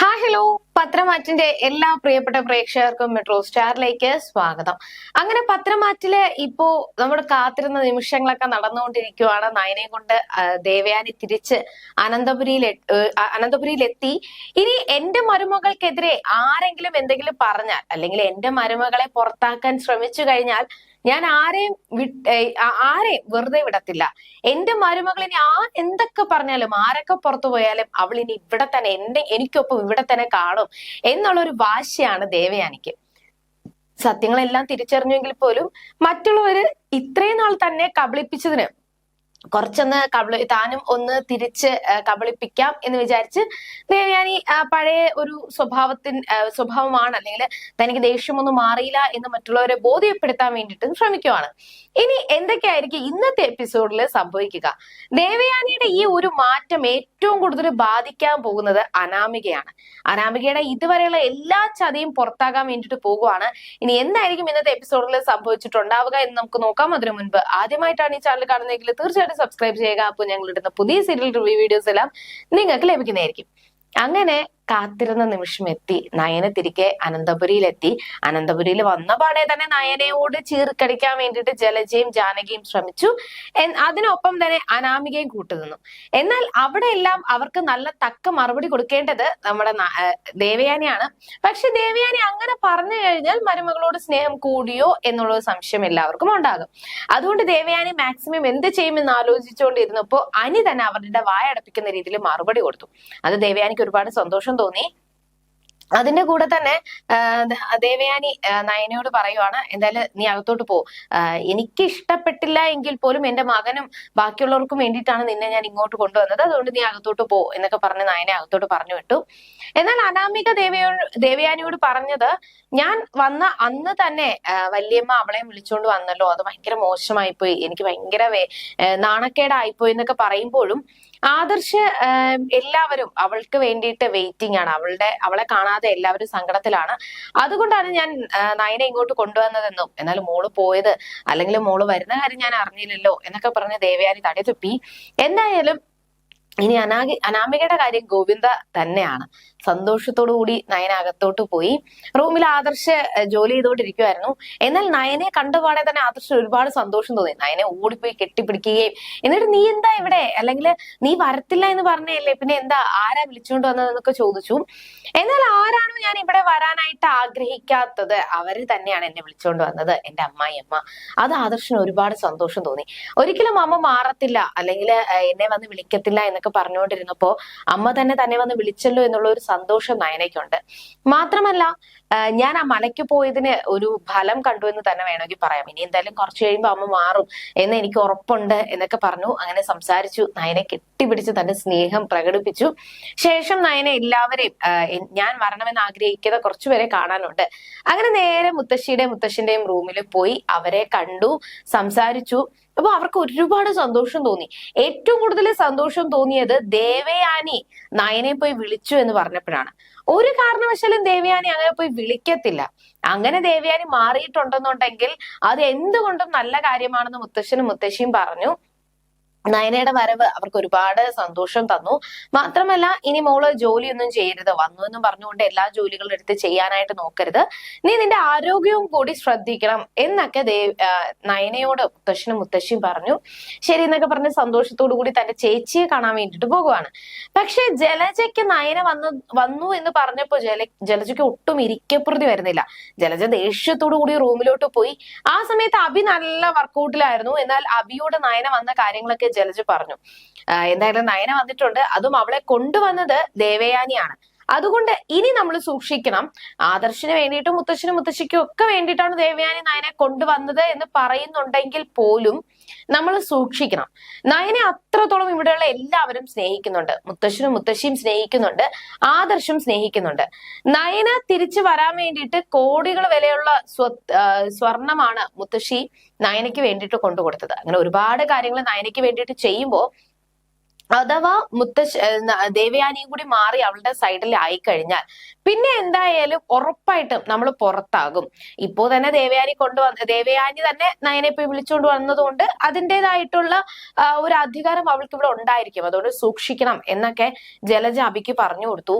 Hi hello പത്രമാറ്റിന്റെ എല്ലാ പ്രിയപ്പെട്ട പ്രേക്ഷകർക്കും മെട്രോ സ്റ്റാറിലേക്ക് സ്വാഗതം. അങ്ങനെ പത്രമാറ്റിൽ ഇപ്പോ നമ്മുടെ കാത്തിരുന്ന നിമിഷങ്ങളൊക്കെ നടന്നുകൊണ്ടിരിക്കുവാണ്. നയനെ കൊണ്ട് ദേവയാനി തിരിച്ച് അനന്തപുരിയിൽ അനന്തപുരിയിൽ എത്തി ഇനി എന്റെ മരുമകൾക്കെതിരെ ആരെങ്കിലും എന്തെങ്കിലും പറഞ്ഞാൽ അല്ലെങ്കിൽ എന്റെ മരുമകളെ പുറത്താക്കാൻ ശ്രമിച്ചു കഴിഞ്ഞാൽ ഞാൻ ആരെയും വിട്ട് ആരെയും വെറുതെ വിടത്തില്ല. എന്റെ മരുമകൾ ഇനി ആ എന്തൊക്കെ പറഞ്ഞാലും ആരൊക്കെ പുറത്തു പോയാലും അവൾ ഇനി ഇവിടെ തന്നെ എന്റെ എനിക്കൊപ്പം ഇവിടെ തന്നെ കാണും എന്നുള്ള ഒരു വാശിയാണ് ദേവയാനിക്ക്. സത്യങ്ങളെല്ലാം തിരിച്ചറിഞ്ഞെങ്കിൽ പോലും മറ്റുള്ളവര് ഇത്രയും നാൾ തന്നെ കബളിപ്പിച്ചതിന് കുറച്ചൊന്ന് കബളി താനും ഒന്ന് തിരിച്ച് കബളിപ്പിക്കാം എന്ന് വിചാരിച്ച് ദേവയാനി പഴയ ഒരു സ്വഭാവത്തിൻ സ്വഭാവമാണ്. അല്ലെങ്കിൽ തനിക്ക് ദേഷ്യമൊന്നും മാറിയില്ല എന്ന് മറ്റുള്ളവരെ ബോധ്യപ്പെടുത്താൻ വേണ്ടിയിട്ട് ശ്രമിക്കുവാണ്. ഇനി എന്തൊക്കെയായിരിക്കും ഇന്നത്തെ എപ്പിസോഡിൽ സംഭവിക്കുക? ദേവയാനിയുടെ ഈ ഒരു മാറ്റം ഏറ്റവും കൂടുതൽ ബാധിക്കാൻ പോകുന്നത് അനാമികയാണ്. അനാമികയുടെ ഇതുവരെയുള്ള എല്ലാ ചതിയും പുറത്താകാൻ വേണ്ടിയിട്ട് പോകുവാണ്. ഇനി എന്തായിരിക്കും ഇന്നത്തെ എപ്പിസോഡിൽ സംഭവിച്ചിട്ടുണ്ടാവുക എന്ന് നമുക്ക് നോക്കാം. അതിനു മുൻപ് ആദ്യമായിട്ടാണ് ഈ ചാനൽ കാണുന്നതെങ്കിൽ തീർച്ചയായിട്ടും സബ്സ്ക്രൈബ് ചെയ്യുക. അപ്പോൾ ഞങ്ങൾ ഇടുന്ന പുതിയ സീരിയൽ റിവ്യൂ വീഡിയോസ് എല്ലാം നിങ്ങൾക്ക് ലഭിക്കുന്നതായിരിക്കും. അങ്ങനെ കാത്തിരുന്ന നിമിഷം എത്തി നയന തിരികെ അനന്തപുരിയിലെത്തി. അനന്തപുരിയിൽ വന്ന പാടെ തന്നെ നയനയോട് ചീർക്കടിക്കാൻ വേണ്ടിയിട്ട് ജലജയും ജാനകിയും ശ്രമിച്ചു. അതിനൊപ്പം തന്നെ അനാമികയും കൂട്ടുനിന്നു. എന്നാൽ അവിടെ എല്ലാം അവർക്ക് നല്ല തക്ക മറുപടി കൊടുക്കേണ്ടത് നമ്മുടെ ദേവയാനിയാണ്. പക്ഷെ ദേവയാനി അങ്ങനെ പറഞ്ഞു കഴിഞ്ഞാൽ മരുമകളോട് സ്നേഹം കൂടിയോ എന്നുള്ള സംശയം എല്ലാവർക്കും ഉണ്ടാകും. അതുകൊണ്ട് ദേവയാനി മാക്സിമം എന്ത് ചെയ്യുമെന്ന് ആലോചിച്ചുകൊണ്ടിരുന്നപ്പോ അനി തന്നെ അവരുടെ വായടപ്പിക്കുന്ന രീതിയിൽ മറുപടി കൊടുത്തു. അത് ദേവയാനിക്ക് ഒരുപാട് സന്തോഷം തോന്നി. അതിന്റെ കൂടെ തന്നെ ദേവയാനി നയനയോട് പറയുവാണ് എന്തായാലും നീ അകത്തോട്ട് പോ. എനിക്ക് ഇഷ്ടപ്പെട്ടില്ല എങ്കിൽ പോലും എന്റെ മകനും ബാക്കിയുള്ളവർക്കും വേണ്ടിയിട്ടാണ് നിന്നെ ഞാൻ ഇങ്ങോട്ട് കൊണ്ടുവന്നത്. അതുകൊണ്ട് നീ അകത്തോട്ട് പോ എന്നൊക്കെ പറഞ്ഞ് നയനെ അകത്തോട്ട് പറഞ്ഞു വിട്ടു. എന്നാൽ അനാമിക ദേവയോ ദേവയാനിയോട് പറഞ്ഞത് ഞാൻ വന്ന അന്ന് തന്നെ വല്യമ്മ അവളെ വിളിച്ചുകൊണ്ട് വന്നല്ലോ. അത് ഭയങ്കര മോശമായിപ്പോയി. എനിക്ക് ഭയങ്കര നാണക്കേടായിപ്പോയി എന്നൊക്കെ പറയുമ്പോഴും ആദർശ് എല്ലാവരും അവൾക്ക് വേണ്ടിയിട്ട് വെയിറ്റിംഗ് ആണ്. അവളുടെ അവളെ കാണാതെ എല്ലാവരും സങ്കടത്തിലാണ്. അതുകൊണ്ടാണ് ഞാൻ നയനെ ഇങ്ങോട്ട് കൊണ്ടുവന്നതെന്നും എന്നാൽ മോൾ പോയത് അല്ലെങ്കിൽ മോൾ വരുന്ന കാര്യം ഞാൻ അറിഞ്ഞില്ലല്ലോ എന്നൊക്കെ പറഞ്ഞ് ദേവയാനി തടി തുപ്പി എന്തായാലും ഇനി അനാഗി അനാമികയുടെ കാര്യം ഗോവിന്ദ തന്നെയാണ്. സന്തോഷത്തോടു കൂടി നയന അകത്തോട്ട് പോയി. റൂമിൽ ആദർശ് ജോലി ചെയ്തുകൊണ്ടിരിക്കുമായിരുന്നു എന്നാൽ നയനെ കണ്ടുപാടെ തന്നെ ആദർശ് ഒരുപാട് സന്തോഷം തോന്നി. നയനെ ഓടിപ്പോയി കെട്ടിപ്പിടിക്കുകയും എന്നിട്ട് നീ എന്താ ഇവിടെ? അല്ലെങ്കിൽ നീ വരത്തില്ല എന്ന് പറഞ്ഞല്ലേ പിന്നെ എന്താ ആരാ വിളിച്ചുകൊണ്ട് വന്നതെന്നൊക്കെ ചോദിച്ചു. എന്നാൽ ആരാണോ ഞാൻ ഇവിടെ വരാനായിട്ട് ആഗ്രഹിക്കാത്തത്? അവർ തന്നെയാണ് എന്നെ വിളിച്ചുകൊണ്ട് വന്നത്. എന്റെ അമ്മായി അമ്മ. അത് ആദർശന് ഒരുപാട് സന്തോഷം തോന്നി. ഒരിക്കലും അമ്മ മാറത്തില്ല. അല്ലെങ്കിൽ എന്നെ വന്ന് വിളിക്കത്തില്ല എന്നൊക്കെ പറഞ്ഞുകൊണ്ടിരുന്നപ്പോ അമ്മ തന്നെ തന്നെ വന്ന് വിളിച്ചല്ലോ എന്നുള്ള ഒരു സന്തോഷം നയനയ്ക്കുണ്ട്. മാത്രമല്ല ഞാൻ ആ മലയ്ക്ക് പോയതിന് ഒരു ഫലം കണ്ടു എന്ന് തന്നെ വേണമെങ്കിൽ പറയാം. ഇനി എന്തായാലും കുറച്ച് കഴിയുമ്പോൾ അമ്മ മാറും എന്ന് എനിക്ക് ഉറപ്പുണ്ട് എന്നൊക്കെ പറഞ്ഞു. അങ്ങനെ സംസാരിച്ചു. നയനെ കെട്ടിപ്പിടിച്ച് തന്റെ സ്നേഹം പ്രകടിപ്പിച്ചു. ശേഷം നയനെ എല്ലാവരെയും ഞാൻ വരണമെന്ന് ആഗ്രഹിക്കുന്ന കുറച്ചുപേരെ കാണാനുണ്ട്. അങ്ങനെ നേരെ മുത്തശ്ശിയുടെയും മുത്തശ്ശന്റെയും റൂമിൽ പോയി അവരെ കണ്ടു സംസാരിച്ചു. അപ്പൊ അവർക്ക് ഒരുപാട് സന്തോഷം തോന്നി. ഏറ്റവും കൂടുതൽ സന്തോഷം തോന്നിയത് ദേവയാനി നയനെ പോയി വിളിച്ചു എന്ന് പറഞ്ഞപ്പോഴാണ്. ഒരു കാരണവശാലും ദേവയാനി അങ്ങനെ പോയി വിളിക്കത്തില്ല. അങ്ങനെ ദേവയാനി മാറിയിട്ടുണ്ടെന്നുണ്ടെങ്കിൽ അത് എന്തുകൊണ്ടും നല്ല കാര്യമാണെന്ന് മുത്തശ്ശനും മുത്തശ്ശിയും പറഞ്ഞു. നയനയുടെ വരവ് അവർക്ക് ഒരുപാട് സന്തോഷം തന്നു. മാത്രമല്ല ഇനി മോൾ ജോലിയൊന്നും ചെയ്യരുത്. വന്നു എന്നും പറഞ്ഞുകൊണ്ട് എല്ലാ ജോലികളും എടുത്ത് ചെയ്യാനായിട്ട് നോക്കരുത്. നീ നിന്റെ ആരോഗ്യവും കൂടി ശ്രദ്ധിക്കണം എന്നൊക്കെ നയനയോട് മുത്തശ്ശനും മുത്തശ്ശിയും പറഞ്ഞു. ശരി എന്നൊക്കെ പറഞ്ഞ് സന്തോഷത്തോടു കൂടി തന്റെ ചേച്ചിയെ കാണാൻ വേണ്ടിട്ട് പോകുവാണ്. പക്ഷെ ജലജയ്ക്ക് നയന വന്നു വന്നു എന്ന് പറഞ്ഞപ്പോ ജല ജലജയ്ക്ക് ഒട്ടും ഇരിക്കപ്രതി വരുന്നില്ല. ജലജ ദേഷ്യത്തോടു കൂടി റൂമിലോട്ട് പോയി. ആ സമയത്ത് അഭി നല്ല വർക്കൗട്ടിലായിരുന്നു എന്നാൽ അഭിയോട് നയന വന്ന കാര്യങ്ങളൊക്കെ ജലജ പറഞ്ഞു. എന്തായാലും നയന വന്നിട്ടുണ്ട്. അതും അവളെ കൊണ്ടുവന്നത് ദേവയാനിയാണ്. അതുകൊണ്ട് ഇനി നമ്മൾ സൂക്ഷിക്കണം. ആദർശിന് വേണ്ടിയിട്ടും മുത്തശ്ശനും മുത്തശ്ശിക്കും ഒക്കെ വേണ്ടിയിട്ടാണ് ദേവയാനി നയനെ കൊണ്ടുവന്നത് എന്ന് പറയുന്നുണ്ടെങ്കിൽ പോലും നമ്മൾ സൂക്ഷിക്കണം. നയനെ അത്രത്തോളം ഇവിടെയുള്ള എല്ലാവരും സ്നേഹിക്കുന്നുണ്ട്. മുത്തശ്ശനും മുത്തശ്ശിയും സ്നേഹിക്കുന്നുണ്ട്. ആദർശും സ്നേഹിക്കുന്നുണ്ട്. നയന തിരിച്ചു വരാൻ വേണ്ടിയിട്ട് കോടികൾ വിലയുള്ള സ്വ സ്വർണമാണ് മുത്തശ്ശി നയനയ്ക്ക് വേണ്ടിയിട്ട് കൊണ്ടുകൊടുത്തത്. അങ്ങനെ ഒരുപാട് കാര്യങ്ങൾ നയനയ്ക്ക് വേണ്ടിയിട്ട് ചെയ്യുമ്പോൾ അഥവാ മുത്തശ്ശ ഏഹ് ദേവയാനിയും കൂടി മാറി അവളുടെ സൈഡിൽ ആയിക്കഴിഞ്ഞാൽ പിന്നെ എന്തായാലും ഉറപ്പായിട്ടും നമ്മൾ പുറത്താകും. ഇപ്പോ തന്നെ ദേവയാനി കൊണ്ടുവന്ന ദേവയാനി തന്നെ നയനെ ഇപ്പൊ വിളിച്ചുകൊണ്ട് വന്നതുകൊണ്ട് അതിന്റെതായിട്ടുള്ള ഒരു അധികാരം അവൾക്ക് ഇവിടെ ഉണ്ടായിരിക്കും. അതുകൊണ്ട് സൂക്ഷിക്കണം എന്നൊക്കെ ജലജ അബിക്ക് പറഞ്ഞു കൊടുത്തു.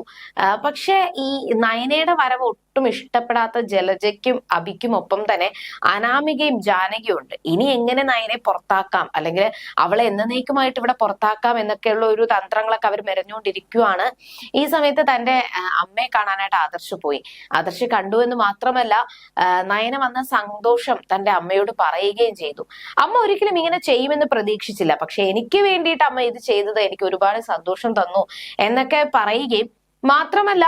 പക്ഷെ ഈ നയനയുടെ വരവ് ഒട്ടും ഇഷ്ടപ്പെടാത്ത ജലജയ്ക്കും അബിക്കും ഒപ്പം തന്നെ അനാമികയും ജാനകിയും ഉണ്ട്. ഇനി എങ്ങനെ നയനെ പുറത്താക്കാം? അല്ലെങ്കിൽ അവളെ എന്നേക്കുമായിട്ട് ഇവിടെ പുറത്താക്കാം എന്നൊക്കെയുള്ള ഒരു തന്ത്രങ്ങളൊക്കെ അവർ മെരഞ്ഞുകൊണ്ടിരിക്കുവാണ് ഈ സമയത്ത് തന്റെ അമ്മയെ കാണാനായിട്ട് ആദർശ് പോയി. ആദർശ് കണ്ടു എന്ന് മാത്രമല്ല നയന വന്ന സന്തോഷം തന്റെ അമ്മയോട് പറയുകയും ചെയ്തു. അമ്മ ഒരിക്കലും ഇങ്ങനെ ചെയ്യുമെന്ന് പ്രതീക്ഷിച്ചില്ല. പക്ഷെ എനിക്ക് വേണ്ടിയിട്ട് അമ്മ ഇത് ചെയ്തത് എനിക്ക് ഒരുപാട് സന്തോഷം തന്നു എന്നൊക്കെ പറയുകയും മാത്രമല്ല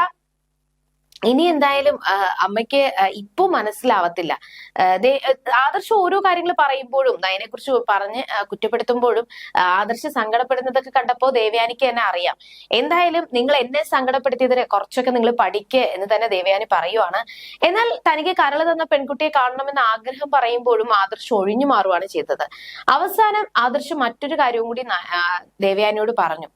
ഇനി എന്തായാലും അമ്മയ്ക്ക് ഇപ്പൊ മനസ്സിലാവത്തില്ല. ആദർശം ഓരോ കാര്യങ്ങൾ പറയുമ്പോഴും നയനെ കുറിച്ച് പറഞ്ഞ് കുറ്റപ്പെടുത്തുമ്പോഴും ആദർശ സങ്കടപ്പെടുന്നതൊക്കെ കണ്ടപ്പോ ദേവയാനിക്ക് തന്നെ അറിയാം. എന്തായാലും നിങ്ങൾ എന്നെ സങ്കടപ്പെടുത്തിയതിനെ കുറച്ചൊക്കെ നിങ്ങൾ പഠിക്ക് എന്ന് തന്നെ ദേവയാനി പറയുവാണ്. എന്നാൽ തനിക്ക് കരൾ തന്ന പെൺകുട്ടിയെ കാണണമെന്ന് ആഗ്രഹം പറയുമ്പോഴും ആദർശ് ഒഴിഞ്ഞു മാറുവാണ് ചെയ്തത്. അവസാനം ആദർശ് മറ്റൊരു കാര്യവും കൂടി ദേവയാനിയോട് പറഞ്ഞു.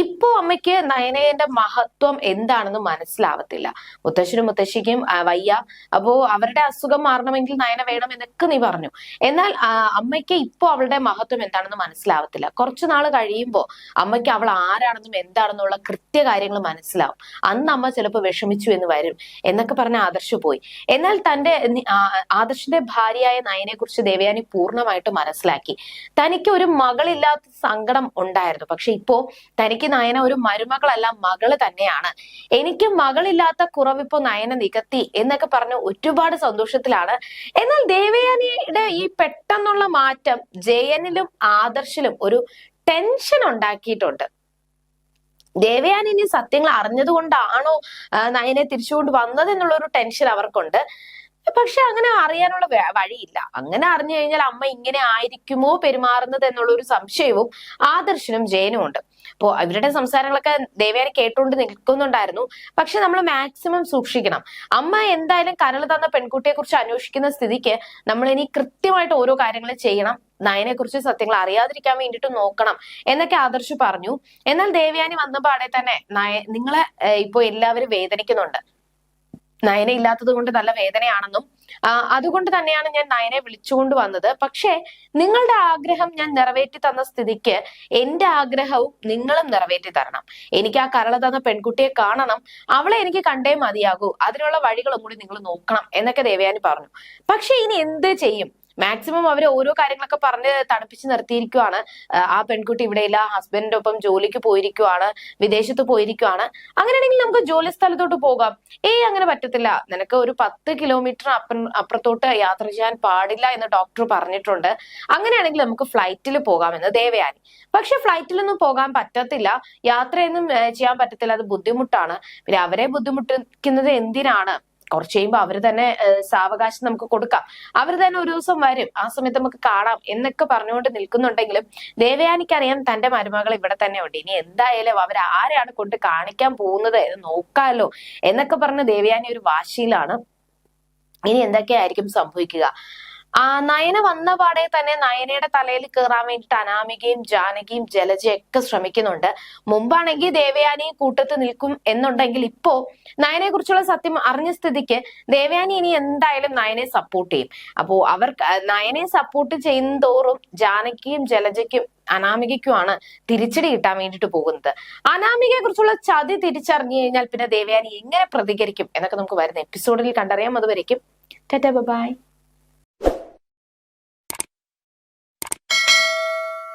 ഇപ്പോ അമ്മയ്ക്ക് നയനയുടെ മഹത്വം എന്താണെന്ന് മനസ്സിലാവത്തില്ല. മുത്തശ്ശനും മുത്തശ്ശിക്കും വയ്യ. അപ്പോ അവരുടെ അസുഖം മാറണമെങ്കിൽ നയന വേണം എന്നൊക്കെ നീ പറഞ്ഞു. എന്നാൽ അമ്മയ്ക്ക് ഇപ്പോ അവളുടെ മഹത്വം എന്താണെന്ന് മനസ്സിലാവത്തില്ല. കുറച്ചു നാൾ കഴിയുമ്പോൾ അമ്മയ്ക്ക് അവൾ ആരാണെന്നും എന്താണെന്നുള്ള കൃത്യ കാര്യങ്ങൾ മനസ്സിലാവും. അന്ന് അമ്മ ചിലപ്പോൾ വിഷമിച്ചു എന്ന് വരും എന്നൊക്കെ പറഞ്ഞ ആദർശ് പോയി. എന്നാൽ തന്റെ ആദർശിന്റെ ഭാര്യയായ നയനെ കുറിച്ച് ദേവയാനി പൂർണമായിട്ട് മനസ്സിലാക്കി. തനിക്ക് ഒരു മകളില്ലാത്ത സങ്കടം ഉണ്ടായിരുന്നു. പക്ഷെ ഇപ്പോ തനിക്ക് നയന ഒരു മരുമകളല്ല മകൾ തന്നെയാണ്. എനിക്ക് മകളില്ലാത്ത കുറവിപ്പോ നയന നികത്തി എന്നൊക്കെ പറഞ്ഞ് ഒരുപാട് സന്തോഷത്തിലാണ്. എന്നാൽ ദേവയാനിയുടെ ഈ പെട്ടെന്നുള്ള മാറ്റം ജയനിലും ആദർശിലും ഒരു ടെൻഷൻ ഉണ്ടാക്കിയിട്ടുണ്ട്. ദേവയാനി ഇനി സത്യങ്ങൾ അറിഞ്ഞതുകൊണ്ടാണോ നയനെ തിരിച്ചുകൊണ്ട് വന്നത് എന്നുള്ള ഒരു ടെൻഷൻ അവർക്കുണ്ട്. പക്ഷെ അങ്ങനെ അറിയാനുള്ള വഴിയില്ല. അങ്ങനെ അറിഞ്ഞു കഴിഞ്ഞാൽ അമ്മ ഇങ്ങനെ ആയിരിക്കുമോ പെരുമാറുന്നത് എന്നുള്ള ഒരു സംശയവും ആദർശനും ജയനും ഉണ്ട്. അപ്പോ അവരുടെ സംസാരങ്ങളൊക്കെ ദേവയാനി കേട്ടുകൊണ്ട് നിൽക്കുന്നുണ്ടായിരുന്നു. പക്ഷെ നമ്മൾ മാക്സിമം സൂക്ഷിക്കണം. അമ്മ എന്തായാലും കരൾ തന്ന പെൺകുട്ടിയെ കുറിച്ച് അന്വേഷിക്കുന്ന സ്ഥിതിക്ക് നമ്മൾ ഇനി കൃത്യമായിട്ട് ഓരോ കാര്യങ്ങൾ ചെയ്യണം. നയനെ കുറിച്ച് സത്യങ്ങൾ അറിയാതിരിക്കാൻ വേണ്ടിയിട്ട് നോക്കണം എന്നൊക്കെ ആദർശ് പറഞ്ഞു. എന്നാൽ ദേവയാനി വന്ന പാടെ തന്നെ നയ നിങ്ങളെ ഇപ്പോ എല്ലാവരും വേദനിക്കുന്നുണ്ട്. നയന ഇല്ലാത്തത് കൊണ്ട് നല്ല വേദനയാണെന്നും അതുകൊണ്ട് തന്നെയാണ് ഞാൻ നയനെ വിളിച്ചുകൊണ്ട് വന്നത്. പക്ഷേ നിങ്ങളുടെ ആഗ്രഹം ഞാൻ നിറവേറ്റി തന്ന സ്ഥിതിക്ക് എന്റെ ആഗ്രഹവും നിങ്ങളും നിറവേറ്റി തരണം. എനിക്ക് ആ കരള തന്ന പെൺകുട്ടിയെ കാണണം. അവളെ എനിക്ക് കണ്ടേ മതിയാകൂ. അതിനുള്ള വഴികളും കൂടി നിങ്ങൾ നോക്കണം എന്നൊക്കെ ദേവയാനി പറഞ്ഞു. പക്ഷെ ഇനി എന്ത് ചെയ്യും? മാക്സിമം അവർ ഓരോ കാര്യങ്ങളൊക്കെ പറഞ്ഞ് തണുപ്പിച്ച് നിർത്തിയിരിക്കുവാണ്. ആ, പെൺകുട്ടി ഇവിടെയില്ല ഹസ്ബൻഡിന്റെ ഒപ്പം ജോലിക്ക് പോയിരിക്കുവാണ് വിദേശത്ത് പോയിരിക്കുവാണ്. അങ്ങനെയാണെങ്കിൽ നമുക്ക് ജോലി സ്ഥലത്തോട്ട് പോകാം. ഏയ് അങ്ങനെ പറ്റത്തില്ല. നിനക്ക് ഒരു പത്ത് കിലോമീറ്റർ അപ്പുറം അപ്പുറത്തോട്ട് യാത്ര ചെയ്യാൻ പാടില്ല എന്ന് ഡോക്ടർ പറഞ്ഞിട്ടുണ്ട്. അങ്ങനെയാണെങ്കിൽ നമുക്ക് ഫ്ലൈറ്റിൽ പോകാമെന്ന് ദേവയാനി. പക്ഷെ ഫ്ലൈറ്റിലൊന്നും പോകാൻ പറ്റത്തില്ല. യാത്രയൊന്നും ചെയ്യാൻ പറ്റത്തില്ല. അത് ബുദ്ധിമുട്ടാണ്. പിന്നെ അവരെ ബുദ്ധിമുട്ടിക്കുന്നത് എന്തിനാണ്? കുറച്ച് കഴിയുമ്പോൾ അവർ തന്നെ സാവകാശം നമുക്ക് കൊടുക്കാം. അവർ തന്നെ ഒരു ദിവസം വരും ആ സമയത്ത് നമുക്ക് കാണാം എന്നൊക്കെ പറഞ്ഞുകൊണ്ട് നിൽക്കുന്നുണ്ടെങ്കിലും ദേവയാനിക്കറിയാം തന്റെ മരുമകൾ ഇവിടെ തന്നെ ഉണ്ട്. ഇനി എന്തായാലും അവർ ആരെയാണ് കൊണ്ട് കാണിക്കാൻ പോകുന്നത് എന്ന് നോക്കാലോ എന്നൊക്കെ പറഞ്ഞ് ദേവയാനി ഒരു വാശിയിലാണ്. ഇനി എന്തൊക്കെയായിരിക്കും സംഭവിക്കുക? ആ നയന വന്ന പാടെ തന്നെ നയനയുടെ തലയിൽ കയറാൻ വേണ്ടിയിട്ട് അനാമികയും ജാനകിയും ജലജയും ഒക്കെ ശ്രമിക്കുന്നുണ്ട്. മുമ്പാണെങ്കിൽ ദേവയാനി കൂട്ടത്ത് നിൽക്കും എന്നുണ്ടെങ്കിൽ ഇപ്പോ നയനെ കുറിച്ചുള്ള സത്യം അറിഞ്ഞ സ്ഥിതിക്ക് ദേവയാനി ഇനി എന്തായാലും നയനെ സപ്പോർട്ട് ചെയ്യും. അപ്പോ അവർ നയനെ സപ്പോർട്ട് ചെയ്യുന്തോറും ജാനകിയും ജലജയ്ക്കും അനാമികയ്ക്കുമാണ് തിരിച്ചടി കിട്ടാൻ വേണ്ടിയിട്ട് പോകുന്നത്. അനാമികയെ കുറിച്ചുള്ള ചതി തിരിച്ചറിഞ്ഞു കഴിഞ്ഞാൽ പിന്നെ ദേവയാനി എങ്ങനെ പ്രതികരിക്കും എന്നൊക്കെ നമുക്ക് വരുന്ന എപ്പിസോഡിൽ കണ്ടറിയാം. അതുവരേക്കും ബൈ.